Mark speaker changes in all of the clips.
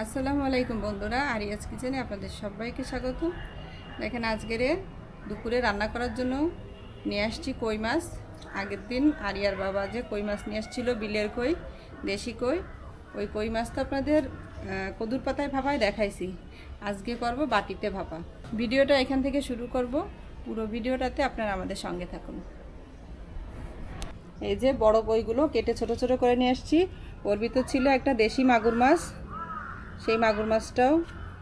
Speaker 1: আসসালামু আলাইকুম বন্ধুরা, আরিয়াজ কিচেনে আপনাদের সবাইকে স্বাগত দেখেন আজকের দুপুরে রান্না করার জন্য নিয়ে আসছি কই মাছ। আগের দিন আরিয়ার বাবা যে কই মাছ নিয়ে আসছিল, বিলের কই, দেশি কই, ওই কই মাছ তো আপনাদের কদুর পাতায় ভাপায় দেখাইছি। আজকে করব বাটিতে ভাপা। ভিডিওটা এখান থেকে শুরু করব, পুরো ভিডিওটাতে আপনারা আমাদের সঙ্গে থাকুন। এই যে বড় কইগুলো কেটে ছোট ছোট করে নিয়ে আসছি। ওর ভিতর ছিল একটা দেশি মাগুর মাছ সেই মাগুর মাছটাও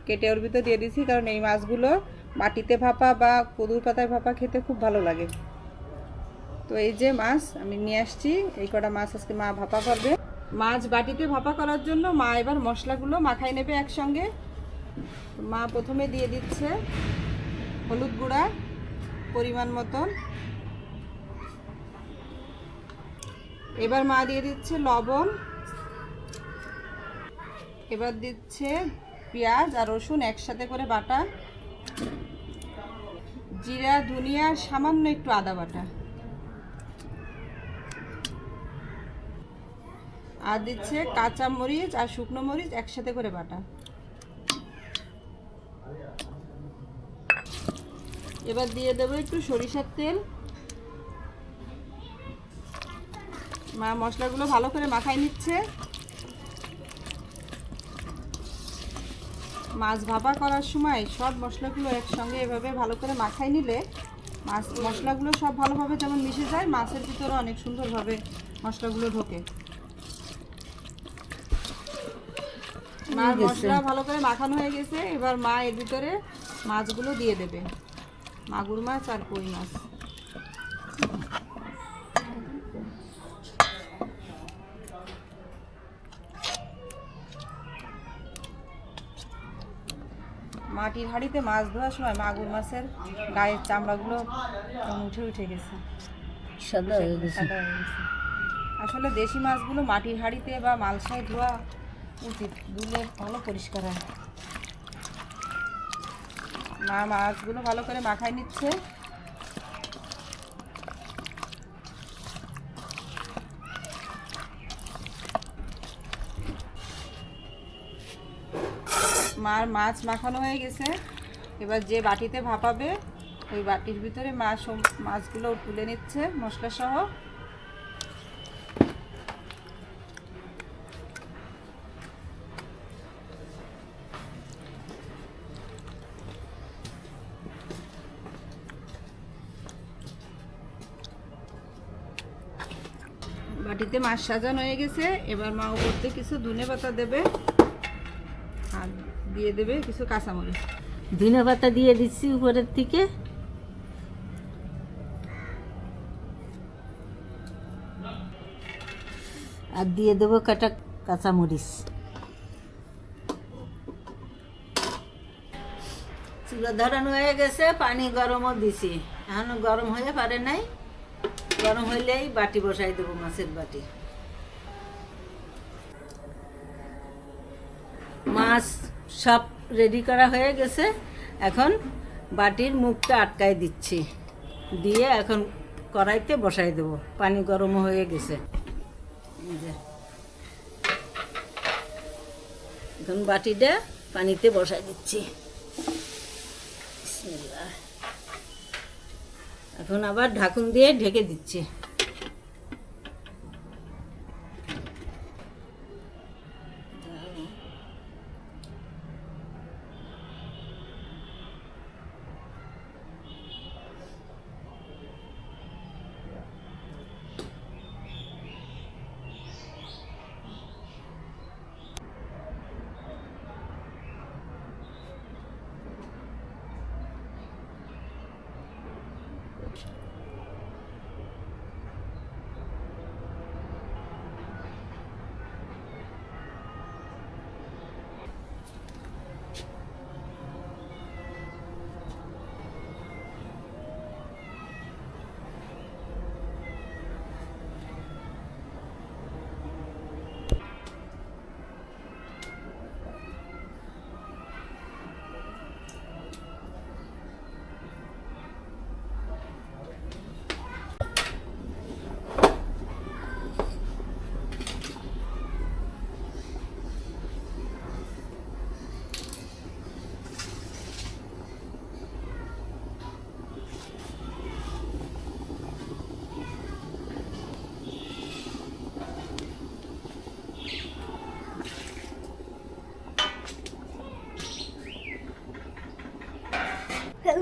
Speaker 1: কেটে ওর ভিতরে দিয়ে দিয়েছি, কারণ এই মাছগুলো মাটিতে ভাপা বা কদুর পাতায় ভাপা খেতে খুব ভালো লাগে। তো এই যে মাছ আমি নিয়ে আসছি, এই কটা মাছ আজকে মা ভাপা করবে। মাছ বাটিতে ভাপা করার জন্য মা এবার মশলাগুলো মাখাই নেবে একসঙ্গে। মা প্রথমে দিয়ে দিচ্ছে হলুদ গুঁড়া পরিমাণ মতন। এবার মা দিয়ে দিচ্ছে লবণ। এবার দিচ্ছে পেঁয়াজ আর রসুন একসাথে করে বাটা। জিরা, ধনিয়া, সামান্য একটু আদা বাটা। আর দিচ্ছে কাঁচা মরিচ আর শুকনো মরিচ একসাথে করে বাটা। এবার দিয়ে দেবো একটু সরিষার তেল। মা মশলাগুলো ভালো করে মাখাই নিচ্ছে। মাছ ভাপা করার সময় সব মশলাগুলো একসঙ্গে এভাবে ভালো করে মাখাই নিলে মাছ মশলাগুলো সব ভালোভাবে যেমন মিশে যায় মাছের ভিতরে অনেক সুন্দরভাবে মশলাগুলো ঢোকে। মশলা ভালো করে মাখানো হয়ে গেছে এবার মা এর ভিতরে মাছগুলো দিয়ে দেবে। মাগুর মাছ আর কই মাছ। মাটির হাঁড়িতে মাছ ধোয়ার সময় মাগুর মাছের গায়ের চামড়াগুলো উঠে উঠে গেছে।
Speaker 2: সাদা হয়ে গেছে।
Speaker 1: সাদা হয়ে গেছে। আসলে দেশি মাছগুলো মাটির হাঁড়িতে বা মালসায় ধোয়া উচিত। ধুলে ভালো পরিষ্কার হয়। মা মাছগুলো ভালো করে মাখায় নিচ্ছে। মার মাছ মাখানো হয়ে গেছে। এবার যে বাটিতে ভাপাবে, ওই বাটির ভিতরে মাছ মাছগুলো তুলে নিচ্ছে মশলা সহ বাটিতে মাছ সাজানো হয়ে গেছে। এবার মা উপরতে কিছু ধনে পাতা দেবে। দিয়ে দেবে কিছু কাঁচামরিচ।
Speaker 2: ধনে পাতা দিয়ে দিচ্ছি উপরের থেকে আর দিয়ে দেবো কাটা কাঁচামরিচ। চুলা ধরানো হয়ে গেছে, পানি গরমও দিছি। এখনও গরম হয়ে পারে নাই। গরম হইলেই বাটি বসাই দেবো, মাছের বাটি। মাছ সব রেডি করা হয়ে গেছে। এখন বাটির মুখটা আটকাই দিচ্ছি। দিয়ে এখন কড়াইতে বসাই দেবো। পানি গরম হয়ে গেছে। এখন বাটিটা পানিতে বসাই দিচ্ছি। এখন আবার ঢাকুন দিয়ে ঢেকে দিচ্ছি।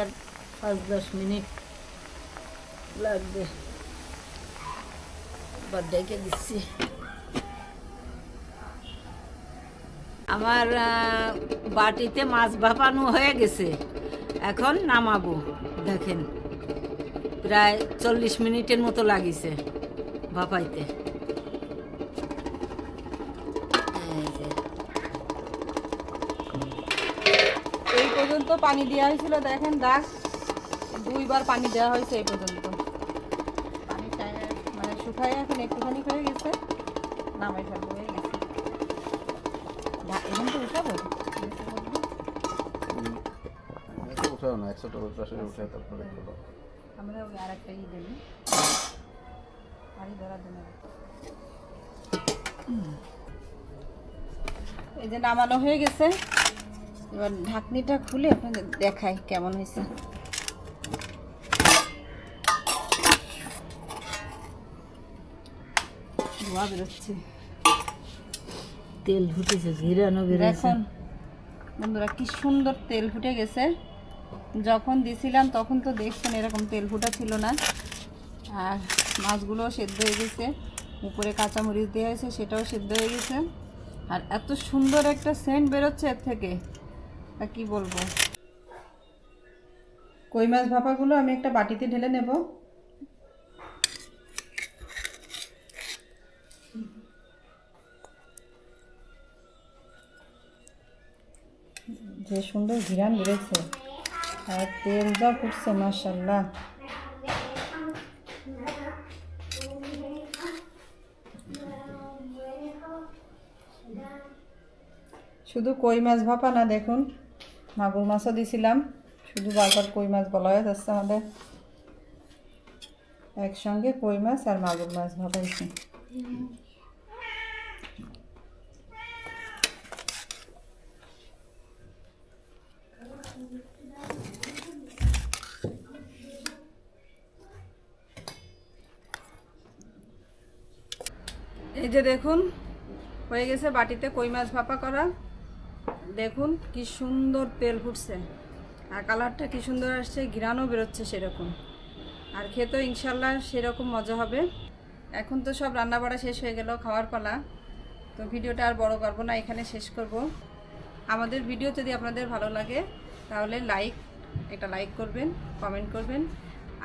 Speaker 2: আর পাঁচ দশ মিনিট লাগবে। আবার দিচ্ছি। আমার বাটিতে মাছ ভাপানো হয়ে গেছে। এখন নামাবো, দেখেন। প্রায় চল্লিশ মিনিটের মতো লাগিছে ভাপাইতে।
Speaker 1: পর্যন্ত পানি দেওয়া হয়েছিল দেখেন দাগ। দুইবার পানি দেওয়া হয়েছে এই পর্যন্ত। পানিটা মানে শুকায় এখন একটুখানি হয়ে গেছে নামাই ফেলব হয়ে গেছে। এখন তো উঠাবো?
Speaker 3: একশো উঠাও না একশো টাকা পাশে উঠে তারপরে।
Speaker 1: আমরা ওই আর একটা ই দিই। পানি ধরার জন্য এই যে নামানো হয়ে গেছে। এবার ঢাকনিটা খুলে আপনাদের দেখাই কেমন হয়েছে। ধোয়া বেরোচ্ছে।
Speaker 2: তেল ফুটেছে ঘিরানো
Speaker 1: দেখুন বন্ধুরা কি সুন্দর তেল ফুটে গেছে। যখন দিছিলাম তখন তো দেখছেন এরকম তেল ফুটা ছিল না। আর মাছগুলো সেদ্ধ হয়ে গেছে। উপরে কাঁচামরিচ দেওয়া হয়েছে সেটাও সেদ্ধ হয়ে গেছে। আর এত সুন্দর একটা সেন্ট বেরোচ্ছে এর থেকে। তা কি বলব? কই মাছ ভাপাগুলো আমি একটা বাটিতে ঢেলে নেব। যে সুন্দর ঘিরান বেড়েছে। আর তেল যা ফুটছে মার্শাল্লাহ শুধু কই মাছ ভাপা না, দেখুন। মাগুর মাছও দিছিলাম। শুধু বারবার কই মাছ বলা হয়ে যাচ্ছে আমাদের। একসঙ্গে কই মাছ আর মাগুর মাছ ভাপাইছি এই যে দেখুন, হয়ে গেছে বাটিতে কই মাছ ভাপা করা। দেখুন কি সুন্দর তেল ফুটছে। আর কালারটা কি সুন্দর আসছে, ঘিরানো বেরোচ্ছে সেরকম। আর খেতেও ইনশাল্লাহ সেরকম মজা হবে। এখন তো সব রান্না বাড়া শেষ হয়ে গেল, খাওয়ার পালা। তো ভিডিওটা আর বড় করব না, এখানে শেষ করব। আমাদের ভিডিও যদি আপনাদের ভালো লাগে, তাহলে লাইক, একটা লাইক করবেন, কমেন্ট করবেন।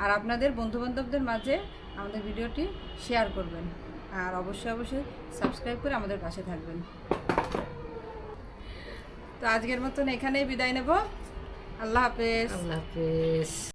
Speaker 1: আর আপনাদের বন্ধুবান্ধবদের মাঝে আমাদের ভিডিওটি শেয়ার করবেন। আর অবশ্যই অবশ্যই সাবস্ক্রাইব করে আমাদের পাশে থাকবেন। তো আজকের মতন এখানেই বিদায় নেব। আল্লাহ হাফেজ।
Speaker 2: আল্লাহ হাফেজ।